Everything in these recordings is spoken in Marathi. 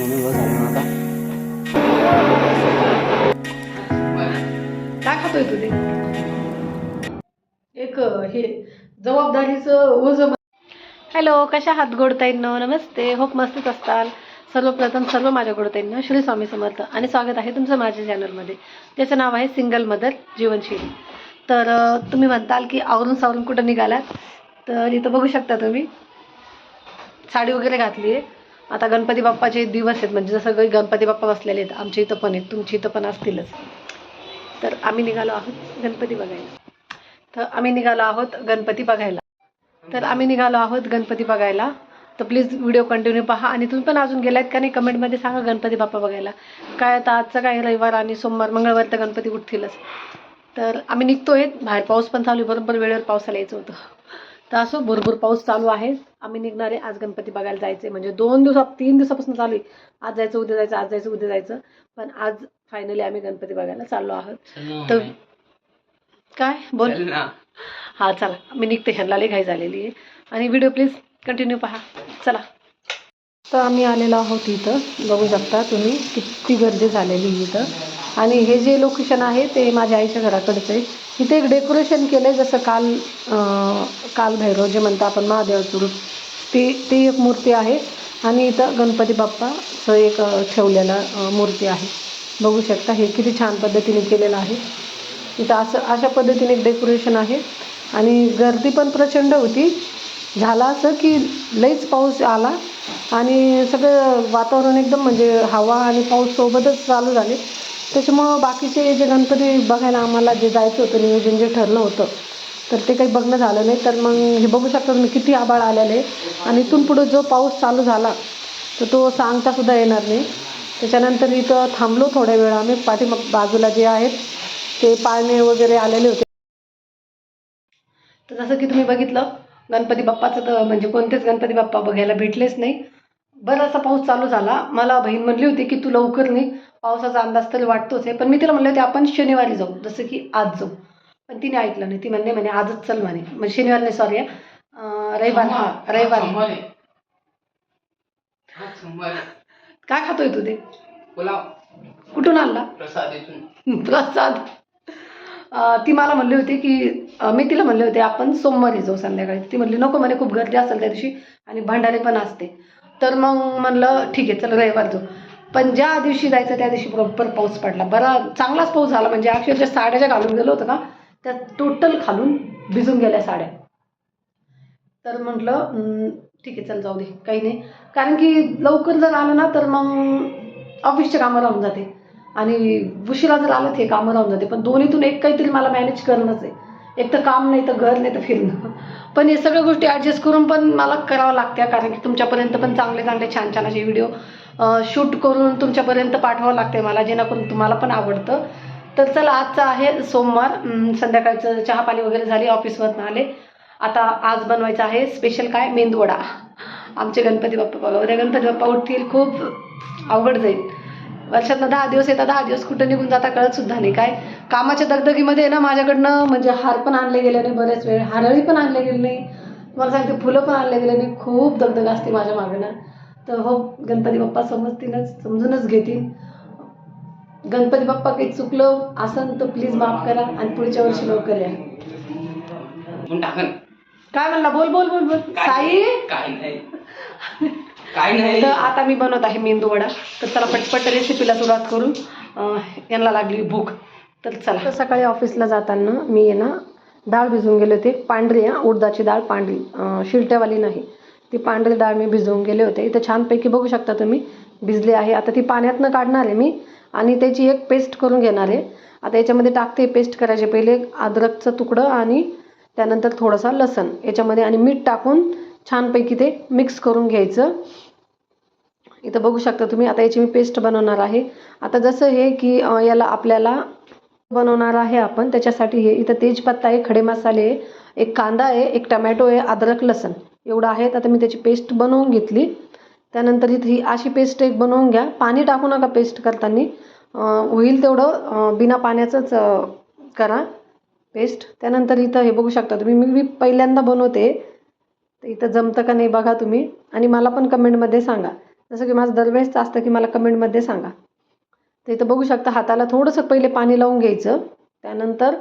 मम्मी बस आली आता काय खातोय एक हे जबाबदारीचं ओझ हॅलो कशा हात गोडताईंनो? नमस्ते. होप मस्तच असताल. सर्वप्रथम सर्व माझ्या गोडताईंना श्री स्वामी समर्थ. आणि स्वागत आहे तुमचं माझ्या चॅनलमध्ये त्याचं नाव आहे सिंगल मदर जीवनशैली. तर तुम्ही म्हणताल की आवरून सावरून कुठं निघालात? तर इथं बघू शकता तुम्ही. साडी वगैरे घातली आहे आता गणपती बाप्पाचे दिवस आहेत. म्हणजे जसं काही गणपती बाप्पा बसलेले आहेत आमच्या इथं पण आहेत. तुमच्या इथं पण असतीलच. तर आम्ही निघालो आहोत गणपती बघायला. तर आम्ही निघालो आहोत गणपती बघायला. तर आम्ही निघालो आहोत गणपती बघायला. तर प्लीज व्हिडिओ कंटिन्यू पहा. आणि तुम्ही पण अजून गेलात का नाही कमेंटमध्ये सांगा गणपती बाप्पा बघायला. काय आता आजचं काय? रविवार आणि सोमवार मंगळवार तर गणपती उठतीलच. तर आम्ही निघतोय. बाहेर पाऊस पण चालू आहे. बरोबर वेळेवर पावसाला यायचं होतं. तर असो भरपूर पाऊस चालू आहे. आम्ही निघणार आज गणपती बघायला जायचं. म्हणजे दोन दिवसात तीन दिवसापासून चालू आहे. आज जायचं उद्या जायचं आज जायचं उद्या जायचं. पण आज फायनली आम्ही गणपती बघायला चाललो आहोत. तर काय? बोल. हा चला. मी निघते. ह्यांना घाई झालेली आहे. आणि व्हिडिओ प्लीज कंटिन्यू पहा. चला. तर आम्ही आलेलो आहोत इथं. बघू शकता तुम्ही किती गर्दी झालेली इथं. आणि हे जे लोकेशन आहे ते माझ्या आईच्या घराकडचं आहे. इथे एक डेकोरेशन केलं आहे जसं काल कालभैरव काल भैरव जे म्हणतो आपण महादेवाचं रूप ती ती एक मूर्ती आहे. आणि इथं गणपती बाप्पाचं एक ठेवलेलं मूर्ती आहे. बघू शकता हे किती छान पद्धतीने केलेलं आहे. इथं असं अशा पद्धतीने एक डेकोरेशन आहे. आणि गर्दी पण प्रचंड होती. झाला असं की लईच पाऊस आला. आणि सगळं वातावरण एकदम म्हणजे हवा आणि पाऊस सोबतच चालू झाले. त्याच्यामुळं बाकीचे जे गणपती बघायला आम्हाला जे जायचं होतं नियोजन जे ठरलं होतं तर ते काही बघणं झालं नाही. तर मग हे बघू शकता तुम्ही किती आबाळ आलेलं आहे. आणि इथून पुढं जो पाऊस चालू झाला तर तो सांगतासुद्धा येणार नाही. त्याच्यानंतर इथं थांबलो थोड्या वेळ आम्ही. पाठीमाग बाजूला जे आहेत ते पाळणे वगैरे आलेले होते. तर जसं की तुम्ही बघितलं गणपती बाप्पाचं तर म्हणजे कोणतेच गणपती बाप्पा बघायला भेटलेच नाही. बराचसा पाऊस चालू झाला. मला बहीण म्हणली होती की तू लवकर नाही पावसाचा अंदाज तरी वाटतोच आहे. पण मी तिला म्हणले होते आपण शनिवारी जाऊ. जसं की आज जाऊ. पण तिने ऐकलं नाही. ती म्हणणे म्हणे आजच चल म्हणे. म्हणजे शनिवार नाही सॉरी रविवार. हा रविवार. काय खातोय तू ते? कुठून आणला? प्रसाद ती मला म्हणली होती की मी तिला म्हणले होते आपण सोमवारी जाऊ संध्याकाळी. ती म्हणली नको म्हणे खूप गर्दी असेल त्या दिवशी आणि भंडारे पण असते. तर मग म्हणलं ठीक आहे चल रविवार जाऊ. पण ज्या दिवशी जायचं त्या दिवशी बरोबर पाऊस पडला. बरा चांगलाच पाऊस झाला. म्हणजे अक्षरशः साड्या ज्या घालून गेलो होतं का त्या टोटल खालून भिजून गेल्या साड्या. तर म्हटलं ठीक आहे चल जाऊ दे काही नाही. कारण की लवकर जर आलं ना तर मग ऑफिसचे कामं राहून जाते. आणि उशिरा जर आलं ते कामं राहून जाते. पण दोन्हीतून एक काहीतरी मला मॅनेज करणंच आहे. एक तर काम नाही तर घर नाही तर फिरणं. पण हे सगळ्या गोष्टी ॲडजस्ट करून पण मला करावं लागत्या कारण की तुमच्यापर्यंत पण चांगले चांगले छान छान असे व्हिडिओ शूट करून तुमच्यापर्यंत पाठवावं लागते मला जेणेकरून तुम्हाला पण आवडतं. तर चला आजचा आहे सोमवार. संध्याकाळचं चहापाणी वगैरे झाली ऑफिसवरनं आले. आता आज बनवायचं आहे स्पेशल काय? मेंदूवडा आमचे गणपती बाप्पा बघा उद्या गणपती बाप्पा उठतील खूप अवघड जाईल. वर्षातनं दहा दिवस येतात दहा दिवस कुठं निघून जाता कळत सुद्धा नाही. काय कामाच्या दगदगीमध्ये ना माझ्याकडनं म्हणजे हार पण आणले गेले नाही बरेच वेळ हारळी पण आणले गेले नाही. मला सांगते फुलं पण आणले गेले नाही. खूप दगदग असते माझ्या मागणं तर हो गणपती बाप्पा समजतीलच समजूनच घेतील. गणपती बाप्पा काही चुकलं असन तर प्लीज माफ करा आणि पुढच्या वर्षी लवकर या. काय म्हणला? बोल बोल बोल बोल. साई? काय नाही. काय नाही. तर आता मी बनवत आहे मेंदू वडा. तर चला पटपट रेसिपीला सुरुवात करू. अं, यांना लागली भूक. तर चला. तर सकाळी ऑफिसला जाताना मी आहे ना डाळ भिजवून गेले होते. पांढरी हा उडदाची डाळ पांढरी. अं, शिरट्यावाली नाही. ती पांढरी डाळ मी भिजवून गेले होते. इथं छानपैकी बघू शकता तुम्ही भिजले आहे. आता ती पाण्यातनं काढणार आहे मी आणि त्याची एक पेस्ट करून घेणार आहे. आता याच्यामध्ये टाकते पेस्ट करायचे पहिले अद्रकचं तुकडं आणि त्यानंतर थोडंसं लसण. याच्यामध्ये आणि मीठ टाकून छानपैकी ते मिक्स करून घ्यायचं. इथं बघू शकता तुम्ही. आता याची मी पेस्ट बनवणार आहे. आता जसं हे की याला आपल्याला बनवणार आहे आपण त्याच्यासाठी हे इथं तेजपत्ता आहे खडे मसाले आहे एक कांदा आहे एक टमॅटो आहे अद्रक लसण एवढं आहे आता मी त्याची पेस्ट बनवून घेतली. त्यानंतर इथे ही अशी पेस्ट एक बनवून घ्या. पाणी टाकू नका पेस्ट करताना. होईल तेवढं. बिना पाण्याचंच करा पेस्ट त्यानंतर इथं हे बघू शकता तुम्ही. मी मी पहिल्यांदा बनवते. तर इथं जमतं का नाही बघा तुम्ही. आणि मला पण कमेंटमध्ये सांगा. जसं की माझं दरवेळेसचं असतं की मला कमेंटमध्ये सांगा. तर इथं बघू शकता हाताला थोडंसं पहिले पाणी लावून घ्यायचं. त्यानंतर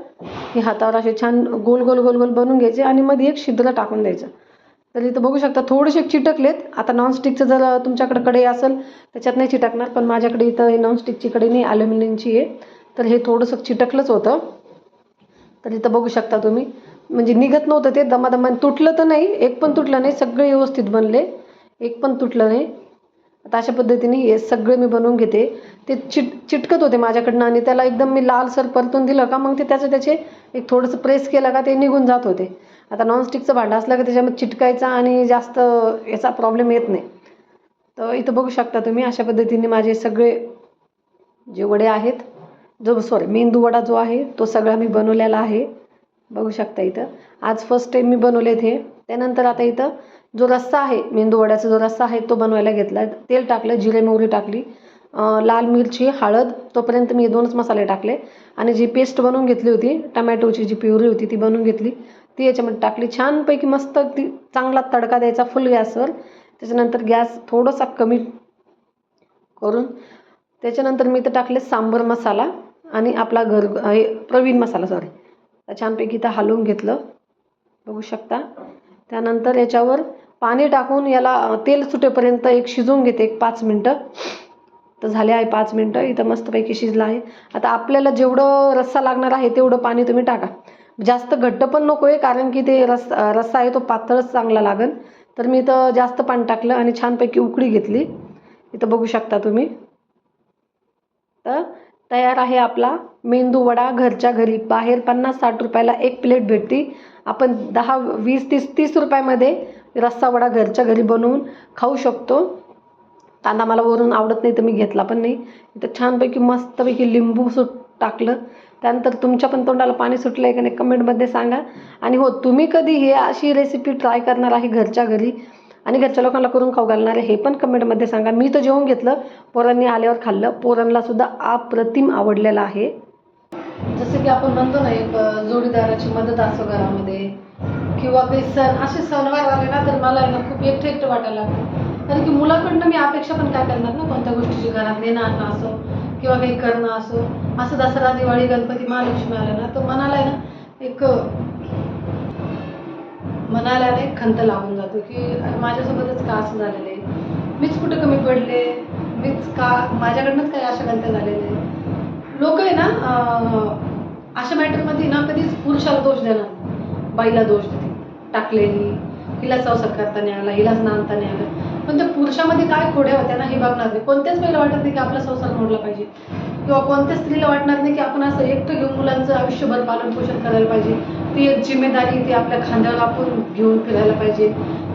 हे हातावर असे छान गोल गोल गोल गोल बनवून घ्यायचे आणि मध्ये एक शिद्र टाकून द्यायचं. तर इथं बघू शकता थोडेसे चिटकलेत. आता नॉनस्टिकचं जर तुमच्याकडे कडे असेल त्याच्यात नाही चिटकणार पण माझ्याकडे इथं हे नॉनस्टिकची कडे नाही ॲल्युमिनियमची आहे. तर हे थोडंसं चिटकलंच होतं. तर इथं बघू शकता तुम्ही. म्हणजे निघत नव्हतं ते दमादमाने तुटलं तर नाही एक पण तुटलं नाही सगळे व्यवस्थित बनले. एक पण तुटलं नाही. आता अशा पद्धतीने हे सगळे मी बनवून घेते. ते चिट चिटकत होते माझ्याकडनं आणि त्याला एकदम मी लालसर परतून दिलं का मग ते त्याचं त्याचे एक थोडंसं प्रेस केलं का ते निघून जात होते. आता नॉनस्टिकचं भांडं असलं का त्याच्यामध्ये चिटकायचा आणि जास्त याचा प्रॉब्लेम येत नाही. तर इथं बघू शकता तुम्ही अशा पद्धतीने माझे सगळे जे वडे आहेत जो सॉरी मेंदू वडा जो आहे तो सगळा मी बनवलेला आहे. बघू शकता इथं. आज फर्स्ट टाईम मी बनवले हे. त्यानंतर आता इथं जो रस्सा आहे मेंदू वड्याचा जो रस्सा आहे तो बनवायला घेतला. तेल टाकलं जिरे मोहरी टाकली लाल मिरची हळद तोपर्यंत मी दोनच मसाले टाकले. आणि जी पेस्ट बनवून घेतली होती टमॅटोची जी प्युरी होती ती बनवून घेतली. ती याच्यामध्ये टाकली. छानपैकी मस्त ती चांगला तडका द्यायचा फुल गॅसवर त्याच्यानंतर गॅस थोडासा कमी करून त्याच्यानंतर मी इथं टाकले सांबर मसाला आणि आपला घर हे प्रवीण मसाला सॉरी छानपैकी इथं हलवून घेतलं. बघू शकता. त्यानंतर याच्यावर पाणी टाकून याला तेल सुटेपर्यंत एक शिजवून घेते एक पाच मिनटं. तर झाले आहे पाच मिनटं इथं मस्तपैकी शिजलं आहे. आता आपल्याला जेवढं रस्सा लागणार आहे तेवढं पाणी तुम्ही टाका. जास्त घट्ट पण नको आहे कारण की ते रस रस्सा आहे तो पातळच चांगला लागेल. तर मी इथं जास्त पाणी टाकलं आणि छानपैकी उकळी घेतली. इथं बघू शकता तुम्ही. तर तयार आहे आपला मेंदू वडा घरच्या घरी. बाहेर पन्नास साठ रुपयाला एक प्लेट भेटते. आपण दहा वीस तीस तीस रुपयामध्ये रस्सा वडा घरच्या घरी बनवून खाऊ शकतो. कांदा मला वरून आवडत नाही तर मी घेतला पण नाही. इथं छानपैकी मस्तपैकी लिंबू सुट टाकलं. त्यानंतर तुमच्या पण तोंडाला पाणी सुटलं आहे का नाही कमेंटमध्ये सांगा. आणि हो तुम्ही कधी हे अशी रेसिपी ट्राय करणार आहे घरच्या घरी? आणि घरच्या लोकांना करून खाऊ घालणार आहे हे पण कमेंटमध्ये सांगा. मी तर जेवून घेतलं. पोरांनी आल्यावर खाल्लं. पोरांना सुद्धा अप्रतिम आवडलेलं आहे. जसं की आपण म्हणतो ना एक जोडीदाराची मदत असो घरामध्ये किंवा काही सण असे सणवार आले ना तर मला आहे ना खूप एकटं एकटं वाटायला लागतं. कारण की मुलाकडनं मी अपेक्षा पण काय करणार ना? कोणत्या गोष्टीची घरात नेणं आणणं असो किंवा काही करणं असो. असं दसरा दिवाळी गणपती महालक्ष्मी आलं ना तर मनाला आहे ना एक मनाला एक खंत लागून जातो की माझ्यासोबतच का असं झालेलं आहे? मीच कुठं कमी पडले? मीच का माझ्याकडनंच काही अशा गलत्या झालेल्या आहे लोक आहे ना अशा मॅटरमध्ये ना कधीच पुरुषाला दोष देणार बाईला दोष देते टाकलेली हिला संसार करता नाही आला हिलाच नांदता नाही आलं. पण त्या पुरुषामध्ये काय खोड्या होत्या ना हे बघणार नाही. कोणत्याच बाईला वाटत नाही की आपला संसार मोडला पाहिजे. किंवा कोणत्या स्त्रीला वाटणार नाही की आपण असं एकटं घेऊन मुलांचं आयुष्यभर पालन पोषण करायला पाहिजे. ती एक जिम्मेदारी ती आपल्या खांद्यावर आपण घेऊन फिरायला पाहिजे.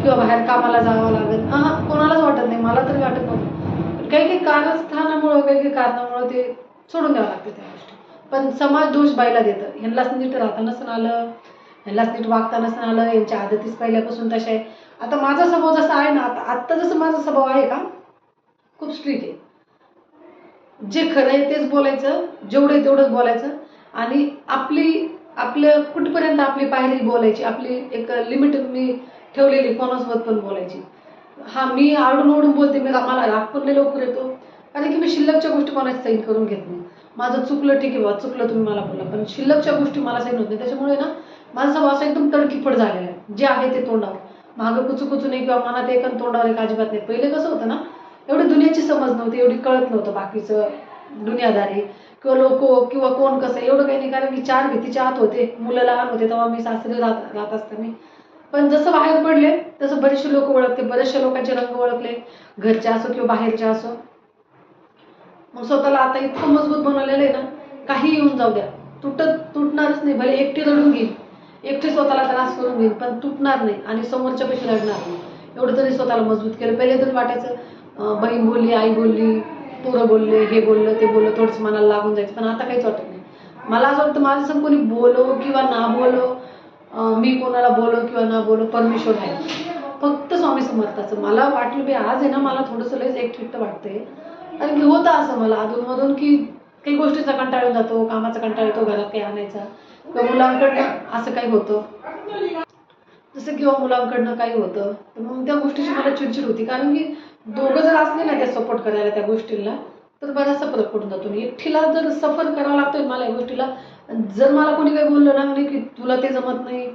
किंवा बाहेर कामाला जावं लागेल. हा कोणालाच वाटत नाही. मला तरी वाटत नव्हतं. काही काही कारस्थानामुळं काही काही कारणामुळं ते सोडून द्यावं लागतं त्या गोष्टी. पण समाज दोष बाईला देतं. ह्यांनाच नीट राहता नसून आलं ह्यांनाच नीट वागता नसून आलं यांच्या आदतीच पहिल्यापासून तशा आहे. आता माझा स्वभाव जसा आहे ना आता आत्ता जसं माझा स्वभाव आहे का खूप स्ट्रिक आहे. जे खरं आहे तेच बोलायचं जेवढं तेवढंच बोलायचं. आणि आपली आपलं कुठपर्यंत आपली पायरी बोलायची आपली एक लिमिट मी ठेवलेली कोणासोबत पण बोलायची. हा मी आडून ओढून बोलते मी मला राग पण लवकर येतो. कारण की मी शिल्लकच्या गोष्टी कोणाची सैन करून घेत नाही. माझं चुकलं ठीक आहे बा चुकलं तुम्ही मला बोला पण शिल्लकच्या गोष्टी मला सैन होत नाही. त्याच्यामुळे ना माझा स्वभाव असा एकदम तडकीफड झालेला आहे. जे आहे ते तोंडावर मागं कुचू कुचू नाही किंवा मनात एक तोंडावर एक अजिबात नाही. पहिले कसं होतं ना एवढी दुनियाची समज नव्हती एवढी कळत नव्हतं बाकीचं दुनियादारी. किंवा लोक किंवा कोण कसं एवढं काही नाही कारण मी चार भीतीच्या आत होते. मुलं लहान होते तेव्हा मी सासरी राहत राहत असताना. पण जसं बाहेर पडले तसं बरेचसे लोक ओळखते बरेचशे लोकांचे रंग ओळखले. घरचे असो किंवा बाहेरचे असो. मग स्वतःला आता इतकं मजबूत बनवलेलं आहे ना काही येऊन जाऊ द्या. तुटत तुटणारच नाही भले एकटी रडून घेईल एकटे स्वतःला त्रास करून घेईल पण तुटणार नाही आणि समोरच्या पेक्षा रडणार नाही. एवढं तरी स्वतःला मजबूत केलं. पहिले तरी वाटायचं बहीण बोलली आई बोलली पोरं बोलले हे बोललं ते बोललं थोडंसं मनाला लागून जायचं. पण आता काहीच वाटत नाही. मला असं वाटतं माझं संग कोणी बोलो किंवा ना बोलो मी कोणाला बोलो किंवा ना बोलो परमेश्वर आहे. फक्त स्वामी समर्थाचं. मला वाटलं बी आज आहे ना मला थोडंसं लयच एकटिकट वाटते कारण की होतं असं मला अधूनमधून की काही गोष्टीचा कंटाळा जातो कामाचा कंटाळा येतो घरात काही आणायचा. किंवा मुलांकडनं असं काही होतं. जसं किंवा मुलांकडनं काही होतं तर मग त्या गोष्टीची मला चिडचिड होती. कारण की दोघं जर असले ना त्या सपोर्ट करायला त्या गोष्टीला तर बराचसा फरक पडून जातो. एकटीला जर सफर करावा लागतोय मला या गोष्टीला जर मला कोणी काही बोललं ना म्हणे की तुला ते जमत नाही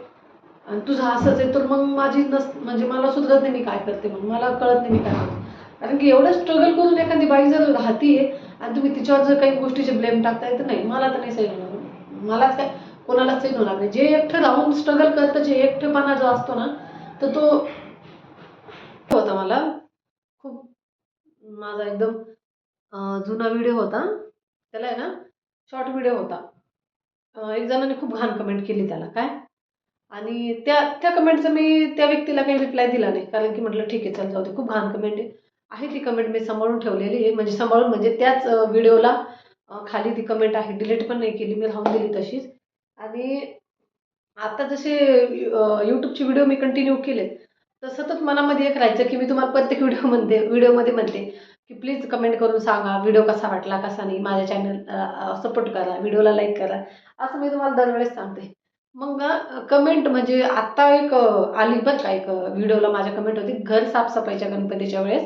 आणि तुझं असंच आहे तर मग माझी नस म्हणजे मला सुधरत नाही मी काय करते मग मला कळत नाही मी काय करते. कारण की एवढं स्ट्रगल करून एखादी बाई जर राहतीये आणि तुम्ही तिच्यावर जर काही गोष्टीचे ब्लेम टाकताय तर नाही मला तर नाही सही मला मलाच काय कोणालाच सही होणार नाही जे एकटं राहून स्ट्रगल करतं जे एकटेपणा जो असतो ना तर तो होता मला. खूप माझा एकदम जुना व्हिडिओ होता. त्याला आहे ना शॉर्ट व्हिडिओ होता. एक जणाने खूप घाण कमेंट केली त्याला. काय? आणि त्या त्या कमेंटचं मी त्या व्यक्तीला काही रिप्लाय दिला नाही. कारण की म्हटलं ठीक आहे चल जाऊ दे. खूप घाण कमेंट आहे. आहे ती कमेंट मी सांभाळून ठेवलेली आहे. म्हणजे सांभाळून म्हणजे त्याच व्हिडिओला खाली ती कमेंट आहे. डिलीट पण नाही केली. मी राहून दिली तशीच. आणि आता जसे यूट्यूबचे व्हिडिओ मी कंटिन्यू केले तर सतत मनामध्ये एक राहायचं की मी तुम्हाला प्रत्येक व्हिडिओ म्हणते व्हिडिओमध्ये म्हणते की प्लीज कमेंट करून सांगा व्हिडिओ कसा वाटला कसा नाही माझ्या चॅनल सपोर्ट करा व्हिडिओला लाईक करा असं मी तुम्हाला दरवेळेस सांगते. मग कमेंट म्हणजे आत्ता एक आली बरं का एक व्हिडिओला माझ्या कमेंट होती घर साफसफाईच्या गणपतीच्या वेळेस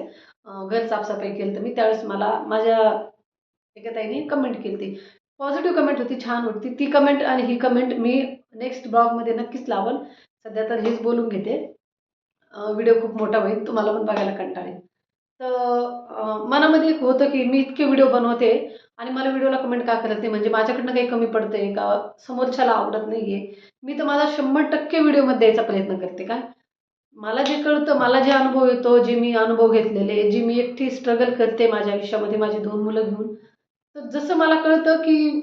घर साफसफाई केली तर मी त्यावेळेस मला माझ्या एका ताईने कमेंट केली होती. पॉझिटिव्ह कमेंट होती छान होती. ती कमेंट आणि ही कमेंट मी नेक्स्ट ब्लॉगमध्ये नक्कीच लावल. सध्या तर हेच बोलून घेते. व्हिडिओ खूप मोठा होईल तुम्हाला पण बघायला कंटाळेल तर मनामध्ये एक होतं की मी इतके व्हिडिओ बनवते आणि मला व्हिडिओला कमेंट का करत नाही? म्हणजे माझ्याकडनं काही कमी पडतंय का? समोरच्याला आवडत नाही आहे मी तर माझा शंभर टक्के व्हिडिओमध्ये द्यायचा प्रयत्न करते काय मला जे कळतं मला जे अनुभव येतो जे मी अनुभव घेतलेले जे मी एकटी स्ट्रगल करते माझ्या आयुष्यामध्ये माझी दोन मुलं घेऊन तर जसं मला कळतं की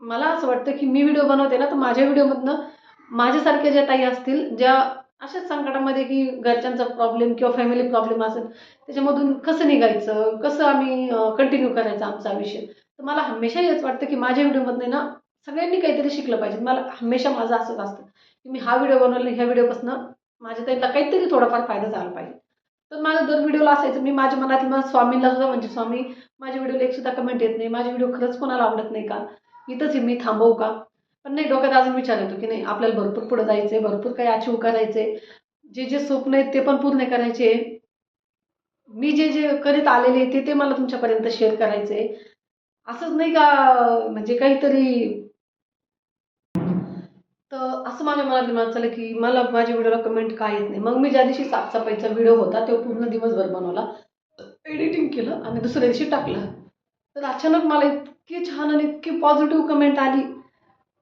मला असं वाटतं की मी व्हिडिओ बनवते ना तर माझ्या व्हिडिओमधनं माझ्यासारख्या ज्या ताई असतील ज्या अशाच संकटामध्ये की घरच्यांचा प्रॉब्लेम किंवा फॅमिली प्रॉब्लेम असेल त्याच्यामधून कसं निघायचं कसं आम्ही कंटिन्यू करायचं आमचा विषय तर मला हमेशा हेच वाटतं की माझ्या व्हिडिओमधनं ना सगळ्यांनी काहीतरी शिकलं पाहिजे. मला हमेशा माझं असंच असतं की मी हा व्हिडिओ बनवला ह्या व्हिडिओपासून माझ्या ताईला काहीतरी थोडाफार फायदा झाला पाहिजे. तर माझं दर व्हिडिओला असायचं. मी माझ्या मनातलं मला स्वामींना सुद्धा म्हणजे स्वामी माझ्या व्हिडिओला एक सुद्धा कमेंट येत नाही. माझे व्हिडिओ खरंच कोणाला आवडत नाही का? इथंच मी थांबवू का? पण नाही डोक्यात अजून विचार येतो की नाही आपल्याला भरपूर पुढे जायचंय भरपूर काही अचीव करायचंय. जे जे स्वप्न आहेत ते पण पूर्ण करायचे. मी जे जे करीत आलेले ते ते मला तुमच्यापर्यंत शेअर करायचे असंच नाही का म्हणजे काहीतरी तर असं माझ्या मनात मनात चाललं की मला माझ्या व्हिडिओला कमेंट काय येत नाही. मग मी ज्या दिवशी साफसफाईचा व्हिडिओ होता तो पूर्ण दिवसभर बनवला. एडिटिंग केलं आणि दुसऱ्या दिवशी टाकलं. तर अचानक मला इतकी छान आणि इतकी पॉझिटिव्ह कमेंट आली.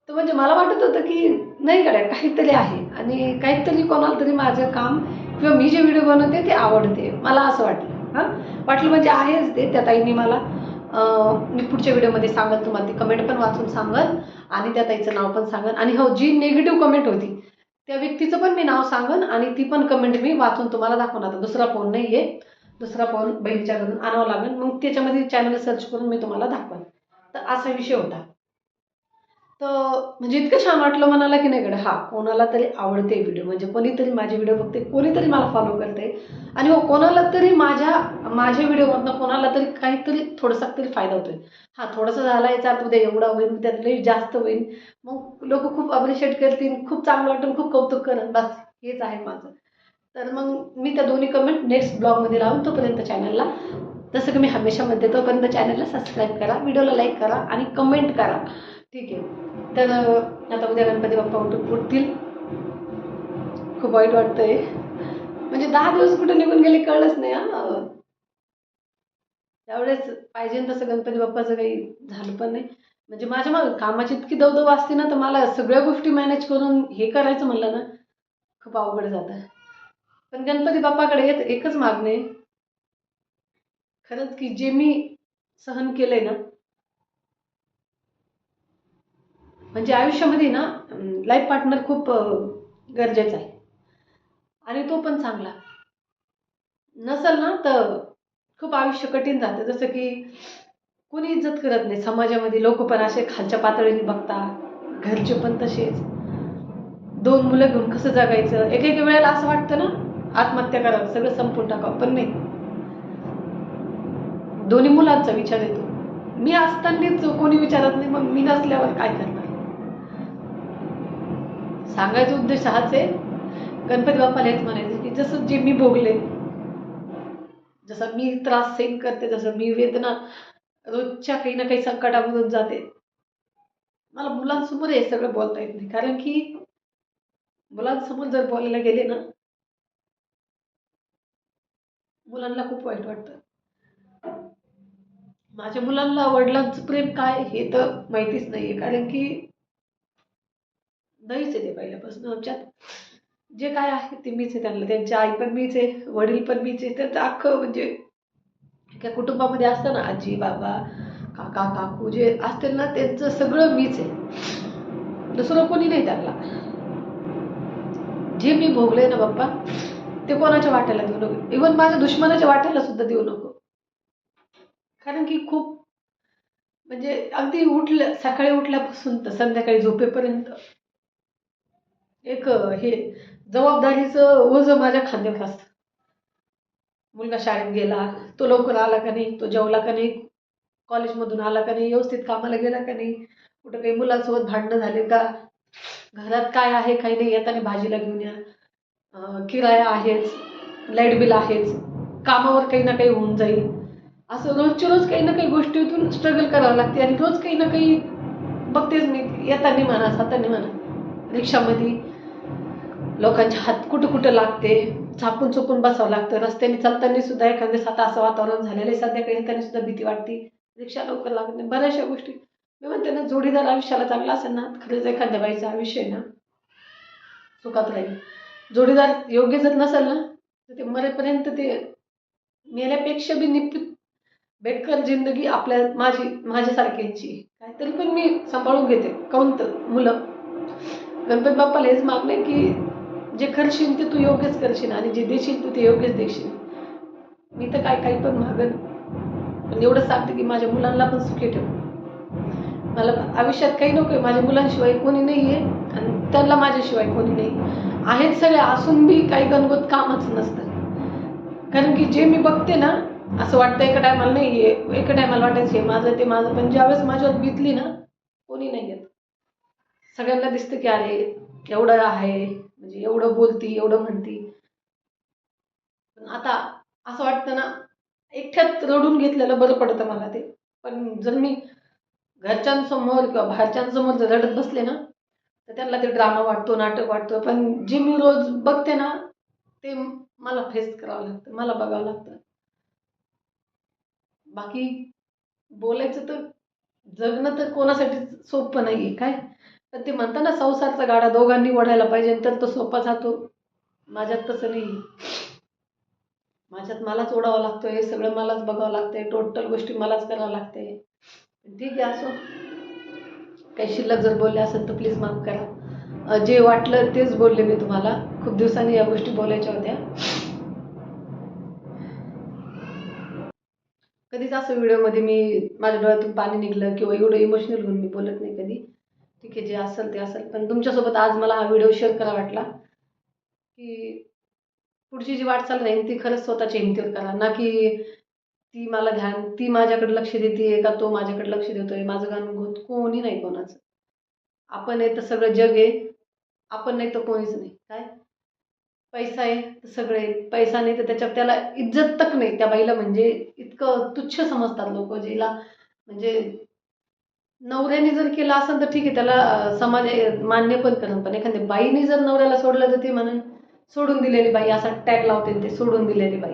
तर म्हणजे मला वाटत होतं की नाही गड्या काहीतरी आहे. आणि काहीतरी कोणाला तरी माझं काम किंवा मी जे व्हिडिओ बनवते ते आवडते. मला असं वाटलं. हां? वाटलं म्हणजे आहेच ते त्या ताईंनी मला. मी पुढच्या व्हिडिओमध्ये सांगेल तुम्हाला. ती कमेंट पण वाचून सांगेल. आणि त्या ताईचं नाव पण सांगेन. आणि हो जी निगेटिव्ह कमेंट होती त्या व्यक्तीचं पण मी नाव सांगेन आणि ती पण कमेंट मी वाचून तुम्हाला दाखवणार. आता दुसरा फोन नाही आहे दुसरा फोन बहिणीच्या घरून आणावा लागेल. मग त्याच्यामध्ये चॅनल सर्च करून मी तुम्हाला दाखवेन. तर असा विषय होता. तर म्हणजे इतकं छान वाटलं मनाला की नाही कडे हा कोणाला तरी आवडते व्हिडिओ म्हणजे कोणीतरी माझे व्हिडिओ बघते कोणीतरी मला फॉलो करते. आणि हो कोणाला तरी माझ्या माझ्या व्हिडिओमधनं कोणाला तरी काहीतरी थोडासा तरी फायदा होतोय. हा थोडासा झाला याचा अर्थ उद्या एवढा होईल त्यात लई जास्त होईल मग लोक खूप अप्रिशिएट करतील खूप चांगलं वाटेल खूप कौतुक करत बस हेच आहे माझं. तर मग मी त्या दोन्ही कमेंट नेक्स्ट ब्लॉगमध्ये लावून तोपर्यंत चॅनलला जसं की मी हमेशा म्हणते तोपर्यंत चॅनलला सबस्क्राईब करा व्हिडिओला लाईक करा आणि कमेंट करा. ठीक आहे. तर आता उद्या गणपती बाप्पा उठून उठतील. खूप वाईट वाटतंय. म्हणजे दहा दिवस कुठे निघून गेले कळलंच नाही हा. त्यावेळेस पाहिजे तसं गणपती बाप्पाचं काही झालं पण नाही. म्हणजे माझ्या मग कामाची इतकी दवदव असते ना तर मला सगळ्या गोष्टी मॅनेज करून हे करायचं म्हणलं ना खूप अवघड जातं. पण गणपती बाप्पाकडे एक एकच मागणे. खरंच की जे मी सहन केलंय ना म्हणजे आयुष्यामध्ये ना लाईफ पार्टनर खूप गरजेचा आहे. आणि तो पण चांगला. नसेल ना तर खूप आयुष्य कठीण जातं. जसं की कोणी इज्जत करत नाही. समाजामध्ये लोक पण असे खालच्या पातळीने बघतात. घरचे पण तसेच. दोन मुलं घेऊन कसं जगायचं? एक एक वेळेला असं वाटतं ना आत्महत्या करावं सगळं संपून टाकावं. पण नाही. दोन्ही मुलांचा विचार येतो. मी असतानाच कोणी विचारत नाही मग मी नसल्यावर काय करणार? सांगायचा उद्देश हाच आहे. गणपती बाप्पाला हेच म्हणायचं की जसं जे मी भोगले जसं मी त्रास सहन करते जसं मी वेदना रोजच्या काही ना काही संकटामधून जाते. मला मुलांसमोर हे सगळं बोलता येत नाही. कारण की मुलांसमोर जर बोलायला गेले ना मुलांना खूप वाईट वाटतं. माझ्या मुलांना वडिलांचं प्रेम काय हे तर माहितीच नाहीये. कारण की नाहीच आहे ते पहिल्यापासून आमच्यात. जे काय आहे ते मीच आहे त्यांना. त्यांची आई पण मीच आहे वडील पण मीच आहे. त्यांचं अख्खं म्हणजे एका कुटुंबामध्ये असतं ना आजी बाबा काका काकू जे असतील ना त्यांचं सगळं मीच आहे. दुसरं कोणी नाही त्यांना. जे मी भोगले ना बाप्पा ते कोणाच्या वाट्याला देऊ नको. इवन माझ्या दुश्मनाच्या वाट्याला सुद्धा देऊ नको. कारण की खूप म्हणजे अगदी उठल्या सकाळी उठल्यापासून तर संध्याकाळी झोपेपर्यंत एक हे जबाबदारीचं ओझं माझ्या खांद्यात असतं. मुलगा शाळेत गेला तो लवकर आला का नाही तो जेवला का नाही कॉलेजमधून आला का नाही व्यवस्थित कामाला गेला का नाही कुठं काही मुलांसोबत भांडणं झाले का घरात काय आहे काही नाही येताना भाजीला घेऊन या. किराया आहेच लाइट बिल आहेच कामावर काही ना काही होऊन जाईल. असं रोजच्या रोज काही ना काही गोष्टीतून स्ट्रगल करावं लागते आणि रोज काही ना काही बघतेच मी येताना म्हणा सातानी म्हणा रिक्षामध्ये लोकांचे हात कुठं कुठं लागते झापून चुकून बसावं लागतं. रस्त्याने चालताना सुद्धा एखाद्या सात असं वातावरण झालेलं आहे. सध्या येताना सुद्धा भीती वाटते. रिक्षा लवकर लागत नाही. बऱ्याचशा गोष्टी. मी म्हणते ना जोडीदार आयुष्याला चांगला असेल ना खरंच एखाद्या बाईचं आयुष्य आहे ना सुखात राहील. जोडीदार योग्य जर नसेल ना तर ते मरेपर्यंत ते मेल्यापेक्षा बी निप बेटकर जिंदगी आपल्या माझी माझ्यासारख्यांची काहीतरी पण मी सांभाळून घेते. काऊन तर? मुलं. गणपती बाप्पाला हेच मागणं की जे करशील ते तू योग्यच करशील आणि जे देशील तू ते योग्यच देशील. मी तर काय काही पण मागन पण एवढं सांगते की माझ्या मुलांना पण सुखी ठेव. मला आयुष्यात काही नको आहे. माझ्या मुलांशिवाय कोणी नाही आहे आणि त्यांना माझ्याशिवाय कोणी नाही. आहेत सगळे असून बी काही गणगोत कामच नसतं. कारण की जे मी बघते ना असं वाटतं एका टायमाला नाही आहे एका टायमाला वाटायचं हे माझं ते माझं. पण ज्यावेळेस माझ्यावर बितली ना कोणी नाही येत सगळ्यांना दिसतं की अरे एवढं आहे. म्हणजे एवढं बोलती एवढं म्हणती. पण आता असं वाटतं ना एकट्यात रडून घेतलेलं बरं पडतं मला ते. पण जर मी घरच्यांसमोर किंवा बाहेरच्यांसमोर जर रडत बसले ना तर त्यांना ते ड्रामा वाटतो नाटक वाटतं. पण जे मी रोज बघते ना ते मला फेस करावं लागतं मला बघावं लागतं. बाकी बोलायचं तर जगणं तर कोणासाठी सोपं नाही आहे काय? पण ते म्हणतात ना संसारचा गाडा दोघांनी ओढायला पाहिजे तर तो सोपा जातो. माझ्यात तसं नाही. माझ्यात मलाच ओढावं लागतं हे सगळं मलाच बघावं लागतंय टोटल गोष्टी मलाच करावं लागते ठीक आहे असो. काही शिल्लक जर बोलले असेल तर प्लीज माफ करा. जे वाटलं तेच बोलले मी तुम्हाला. खूप दिवसांनी या गोष्टी बोलायच्या होत्या. कधीच असं व्हिडिओमध्ये मी माझ्या डोळ्यातून पाणी निघलं किंवा एवढं इमोशनल होऊन मी बोलत नाही. ठीक आहे जे असेल ते असेल. पण तुमच्यासोबत आज मला हा व्हिडिओ शेअर करा वाटला. की पुढची जी वाटचाल राहील ती खरंच स्वतःच्या हिमतीवर करा. ना की ती मला ध्यान ती माझ्याकडे लक्ष देते का तो माझ्याकडे लक्ष देतोय? माझं गाणं गोत कोणी नाही कोणाचं. आपण आहे तर सगळं जग आहे. आपण नाही तर कोणीच नाही. काय? पैसा आहे तर सगळे पैसा नाही तर त्याच्या त्याला इज्जत तक नाही. त्या बाईला म्हणजे इतकं तुच्छ समजतात लोक जिला म्हणजे नवऱ्याने जर केलं असेल तर ठीक आहे त्याला समाज मान्य पण करण. पण एखाद्या बाईने जर नवऱ्याला सोडलं तर ती म्हणून सोडून दिलेली बाई असा टॅग लावते ते सोडून दिलेली बाई.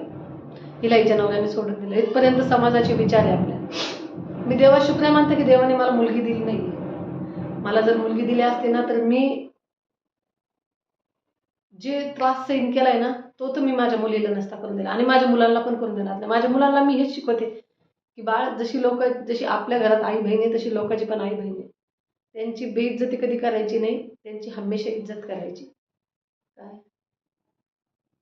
हिला हिच्या नवऱ्याने सोडून दिलं. इथपर्यंत समाजाचे विचार आहे आपल्या मी देवा शुक्र मानते की देवाने मला मुलगी दिली नाही मला जर मुलगी दिली असते ना तर मी जे त्रास सहन केलाय ना तो तर मी माझ्या मुलीला नसता करून दिला. आणि माझ्या मुलांना पण करून देणार नाही. माझ्या मुलांना मी हेच शिकवते. की बाळ जशी लोक जशी आपल्या घरात आई बहीण आहे तशी लोकांची पण आई बहीण आहे. त्यांची बेइज्जती कधी करायची नाही त्यांची हमेशा इज्जत करायची. काय?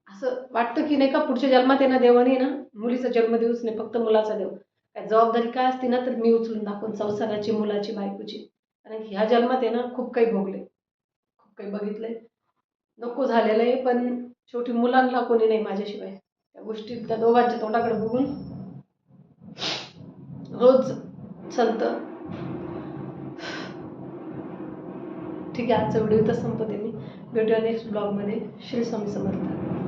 असं वाटतं की नाही का पुढच्या जन्मात ना देवाने ना मुलीचा जन्म देऊच नाही फक्त मुलाचा देव. काय जबाबदारी काय असते ना तर मी उचलून दाखवून संसाराची मुलाची बायकोची. कारण की ह्या जन्मात आहे ना खूप काही भोगले खूप काही बघितलंय. नको झालेलं आहे पण शेवटी मुलांना कोणी नाही माझ्याशिवाय. त्या गोष्टी त्या दोघांच्या तोंडाकडे बघून रोज चालतं. ठीक आहे आजचा व्हिडिओ तर संपते मी. भेटूया नेक्स्ट ब्लॉगमध्ये श्री स्वामी समर्थ.